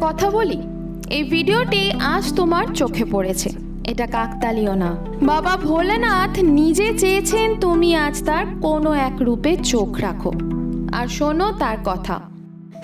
কথা বলি? এই ভিডিওটি আজ তোমার চোখে পড়েছে। এটা কাকতালীয় না। বাবা ভোলেনাথ নিজে চেয়েছেন তুমি আজ তার কোনো এক রূপে চোখ রাখো। আর শোনো তার কথা।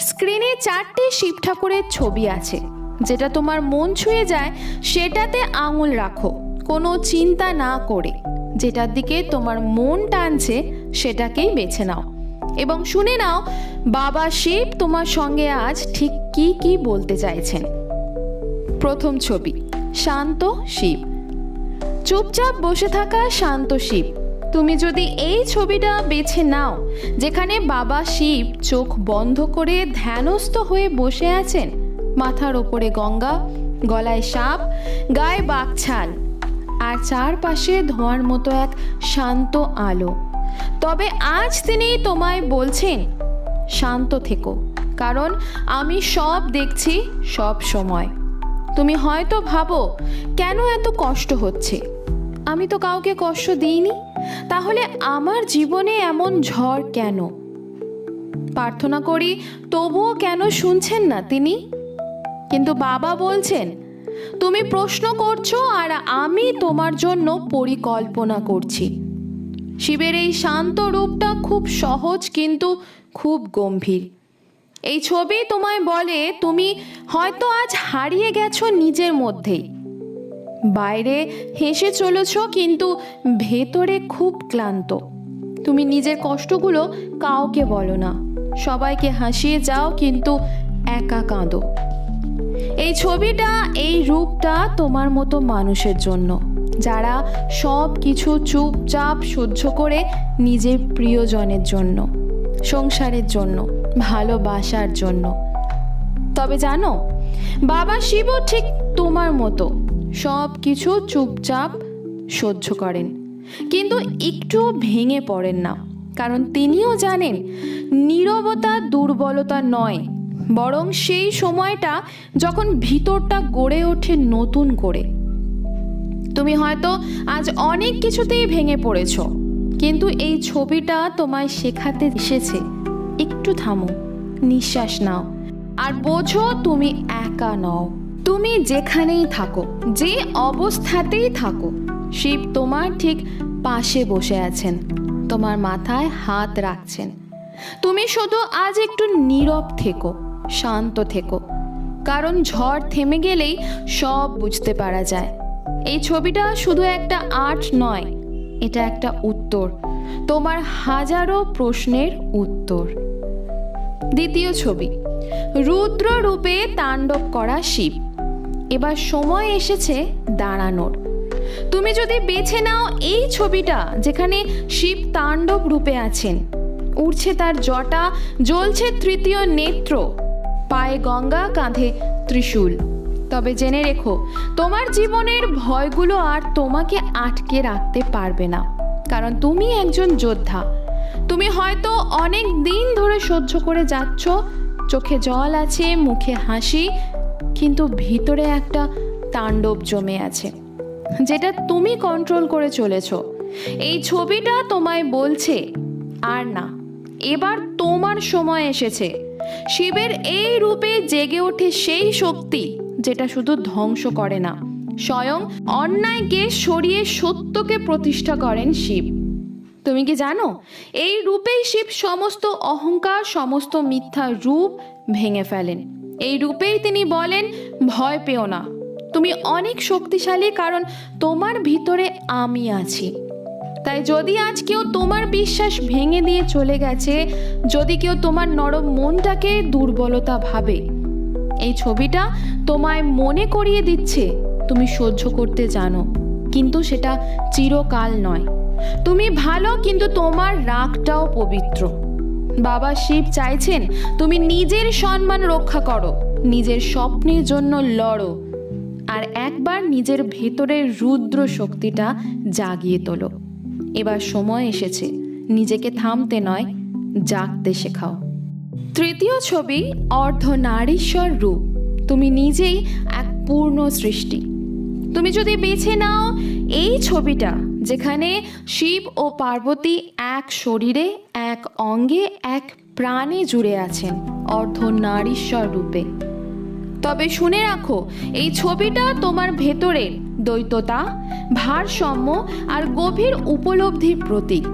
স্ক্রিনে চারটি শিব ঠাকুরের ছবি আছে। যেটা তোমার মন ছুঁয়ে যায়, সেটাতে আঙুল রাখো। কোনো চিন্তা না করে। যেটার দিকে তোমার মন টানছে, সেটাকেই বেছে নাও। এবং শুনে নাও, বাবা শিব তোমার সঙ্গে আজ ঠিক কি কি বলতে চাইছেন। প্রথম ছবি, শান্ত শিব। চুপচাপ বসে থাকা শান্ত শিব। তুমি যদি এই ছবিটা বেছে নাও, যেখানে বাবা শিব চোখ বন্ধ করে ধ্যানস্থ হয়ে বসে আছেন, মাথার ওপরে গঙ্গা, গলায় সাপ, গায়ে বাঘছাল আর চারপাশে ধোঁয়ার মতো এক শান্ত আলো। তবে আজ তিনি তোমায় বলছেন, শান্ত থেকো, কারণ আমি সব দেখছি সব সময়। তুমি হয়তো ভাবো, কেন এত কষ্ট হচ্ছে? আমি তো কাউকে কষ্ট দিইনি, তাহলে আমার জীবনে এমন ঝড় কেন? প্রার্থনা করি, তবুও কেন শুনছেন না তিনি? কিন্তু বাবা বলছেন, তুমি প্রশ্ন করছ আর আমি তোমার জন্য পরিকল্পনা করছি। শিবের এই শান্ত রূপটা খুব সহজ কিন্তু খুব গম্ভীর। এই ছবি তোমায় বলে তুমি হয়তো আজ হারিয়ে গেছো নিজের মধ্যেই। বাইরে হেসে চলেছ কিন্তু ভেতরে খুব ক্লান্ত। তুমি নিজের কষ্টগুলো কাউকে বলো না। সবাইকে হাসিয়ে যাও কিন্তু একা কাঁদো। এই ছবিটা, এই রূপটা তোমার মতো মানুষের জন্য। যারা সব কিছু চুপচাপ সহ্য করে নিজের প্রিয়জনের জন্য, সংসারের জন্য, ভালোবাসার জন্য। তবে জানো, বাবা শিবও ঠিক তোমার মতো সব কিছু চুপচাপ সহ্য করেন। কিন্তু একটু ভেঙে পড়েন না, কারণ তিনিও জানেন নীরবতা দুর্বলতা নয়, বরং সেই সময়টা যখন ভিতরটা গড়ে ওঠে নতুন করে। তুমি হয়তো আজ অনেক কিছুতেই ভেঙে পড়েছ, কিন্তু এই ছবিটা তোমায় শেখাতে এসেছে। একটু থামো, নিঃশ্বাস নাও, আর বোঝো তুমি একা নও। তুমি যেখানেই থাকো, যে অবস্থাতেই থাকো, শিব তোমার ঠিক পাশে বসে আছেন, তোমার মাথায় হাত রাখছেন। তুমি শুধু আজ একটু নীরব থেকো, শান্ত থেকো, কারণ ঝড় থেমে গেলেই সব বুঝতে পারা যায়। এই ছবিটা শুধু একটা আর্ট নয়, এটা একটা উত্তর। তোমার হাজারো প্রশ্নের উত্তর। দ্বিতীয় ছবি, রুদ্র রূপে তাণ্ডব করা শিব। এবার সময় এসেছে দাঁড়ানোর। তুমি যদি বেছে নাও এই ছবিটা যেখানে শিব তাণ্ডব রূপে আছেন, উড়ছে তার জটা, জ্বলছে তৃতীয় নেত্র, পায়ে গঙ্গা কাঁধে ত্রিশূল। তবে জেনে রেখো, তোমার জীবনের ভয়গুলো আর তোমাকে আটকে রাখতে পারবে না। কারণ তুমি একজন যোদ্ধা। তুমি হয়তো অনেক দিন ধরে সহ্য করে যাচ্ছ, চোখে জল আছে, মুখে হাসি, কিন্তু ভিতরে একটা তাণ্ডব জমে আছে, যেটা তুমি কন্ট্রোল করে চলেছ। এই ছবিটা তোমায় বলছে, আর না, এবার তোমার সময় এসেছে। শিবের এই রূপে জেগে ওঠে সেই শক্তি। যেটা শুধু ধ্বংস করে না, স্বয়ং অন্যায়কে সরিয়ে সত্যকে প্রতিষ্ঠা করেন শিব। তুমি কি জানো, এই রূপেই শিব সমস্ত অহংকার, সমস্ত মিথ্যা রূপ ভেঙে ফেলেন। এই রূপেই তিনি বলেন, ভয় পেও না, তুমি অনেক শক্তিশালী, কারণ তোমার ভিতরে আমি আছি। তাই যদি আজ কেউ তোমার বিশ্বাস ভেঙে দিয়ে চলে গেছে, যদি কেউ তোমার নরম মনটাকে দুর্বলতা ভাবে এই ছবিটা তোমায় মনে করিয়ে দিচ্ছে। তুমি সহ্য করতে জানো, কিন্তু সেটা চিরকাল নয়। তুমি ভালো, কিন্তু তোমার রাগটাও পবিত্র। বাবা শিব চাইছেন তুমি নিজের সম্মান রক্ষা করো, নিজের স্বপ্নের জন্য লড়ো, আর একবার নিজের ভেতরের রুদ্র শক্তিটা জাগিয়ে তোলো। এবার সময় এসেছে, নিজেকে থামতে নয়, জাগতে শেখাও। তৃতীয় ছবি অর্ধনারীশ্বর রূপ। তুমি নিজেই এক পূর্ণ সৃষ্টি। তুমি যদি বেছে নাও এই ছবিটা, যেখানে শিব ও পার্বতী এক শরীরে, এক অঙ্গে, এক প্রাণে জুড়ে আছেন অর্ধনারীশ্বর রূপে। তবে শুনে রাখো, এই ছবিটা তোমার ভেতরের দ্বৈততা, ভারসাম্য আর গভীর উপলব্ধির প্রতীক।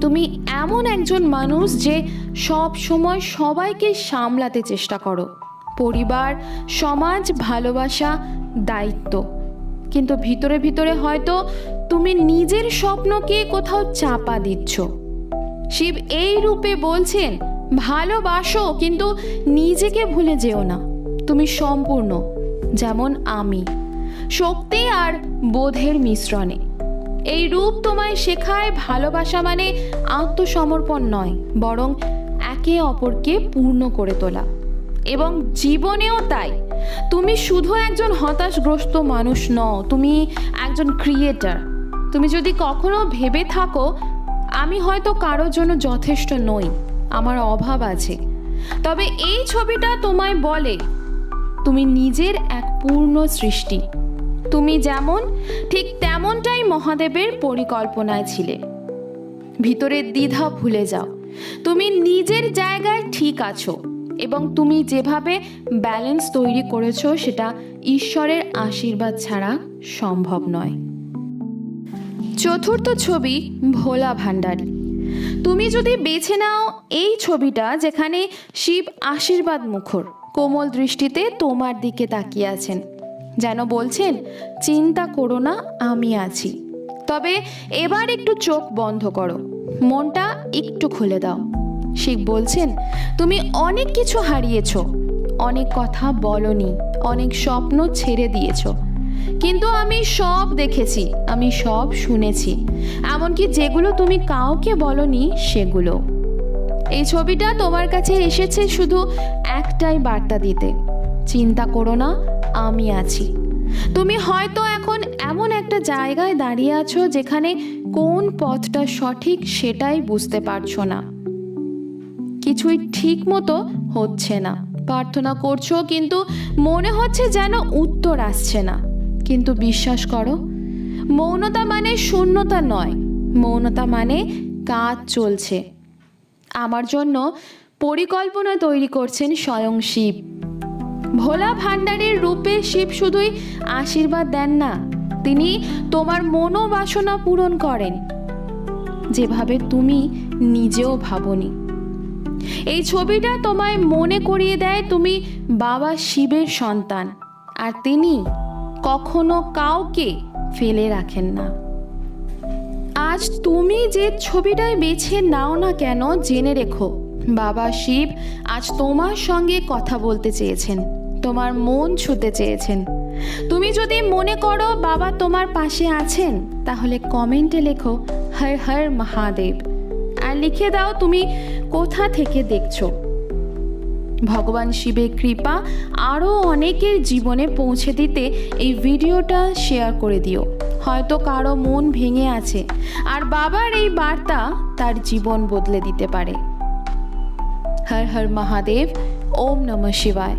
তুমি এমন একজন মানুষ যে সব সময় সবাইকে সামলাতে চেষ্টা করো। পরিবার, সমাজ, ভালোবাসা, দায়িত্ব। কিন্তু ভিতরে ভিতরে হয়তো তুমি নিজের স্বপ্নকে কোথাও চাপা দিচ্ছ। শিব এই রূপে বলছেন, ভালোবাসো, কিন্তু নিজেকে ভুলে যেও না। তুমি সম্পূর্ণ, যেমন আমি। শক্তি আর বোধের মিশ্রণে। এই রূপ তোমায় শেখায় ভালোবাসা মানে আত্মসমর্পণ নয়, বরং একে অপরকে পূর্ণ করে তোলা। এবং জীবনেও তাই। তুমি শুধু একজন হতাশগ্রস্ত মানুষ নও, তুমি একজন ক্রিয়েটার তুমি যদি কখনো ভেবে থাকো, আমি হয়তো কারোর জন্য যথেষ্ট নই, আমার অভাব আছে। তবে এই ছবিটা তোমায় বলে, তুমি নিজের এক পূর্ণ সৃষ্টি। তুমি যেমন, ঠিক তেমনটাই মহাদেবের পরিকল্পনায় ছিলে। ভিতরের দ্বিধা ভুলে যাও। তুমি নিজের জায়গায় ঠিক আছো এবং তুমি যেভাবে ব্যালেন্স তৈরি করেছ সেটা ঈশ্বরের আশীর্বাদ ছাড়া সম্ভব নয়। চতুর্থ ছবি, ভোলা ভান্ডারী তুমি যদি বেছে নাও এই ছবিটা যেখানে শিব আশীর্বাদ মুখর, কোমল দৃষ্টিতে তোমার দিকে তাকিয়ে আছেন যেন বলছেন, চিন্তা করো না, আমি আছি। তবে এবার একটু চোখ বন্ধ করো। মনটা একটু খুলে দাও। শিব বলছেন, তুমি অনেক কিছু হারিয়েছ। অনেক কথা বলনি, অনেক স্বপ্ন ছেড়ে দিয়েছ। কিন্তু আমি সব দেখেছি, আমি সব শুনেছি। এমনকি যেগুলো তুমি কাউকে বলনি, সেগুলো। এই ছবিটা তোমার কাছে এসেছে শুধু একটাই বার্তা দিতে। চিন্তা করো না আমি আছি। তুমি হয়তো এখন এমন একটা জায়গায় দাঁড়িয়ে আছো যেখানে কোন পথটা সঠিক সেটাই বুঝতে পারছ না। কিছুই ঠিক মতো হচ্ছে না। প্রার্থনা করছ কিন্তু মনে হচ্ছে যেন উত্তর আসছে না। কিন্তু বিশ্বাস করো, মৌনতা মানে শূন্যতা নয়, মৌনতা মানে কাজ চলছে। আমার জন্য পরিকল্পনা তৈরি করছেন স্বয়ং শিব। ভোলা ভাণ্ডারের রূপে শিব শুধুই আশীর্বাদ দেন না, তিনি তোমার মনোবাসনা পূরণ করেন, যেভাবে তুমি নিজেও ভাবনি। এই ছবিটা তোমায় মনে করিয়ে দেয় তুমি বাবা শিবের সন্তান, আর তিনি কখনো কাউকে ফেলে রাখেন না। আজ তুমি যে ছবিটাই বেছে নাও না কেন, জেনে রেখো। বাবা শিব আজ তোমার সঙ্গে কথা বলতে চেয়েছেন। তোমার মন ছুতে চেয়েছেন। তুমি যদি মনে করো বাবা তোমার পাশে আছেন, তাহলে কমেন্টে লেখো, হর হর মহাদেব। আর লিখে দাও, তুমি কোথা থেকে দেখছ? ভগবান শিবের কৃপা আরও অনেকের জীবনে পৌঁছে দিতে এই ভিডিওটা শেয়ার করে দিও। হয়তো কারও মন ভেঙে আছে, আর বাবার এই বার্তা তার জীবন বদলে দিতে পারে। হর হর মহাদেব, ওম নমঃ শিবায়।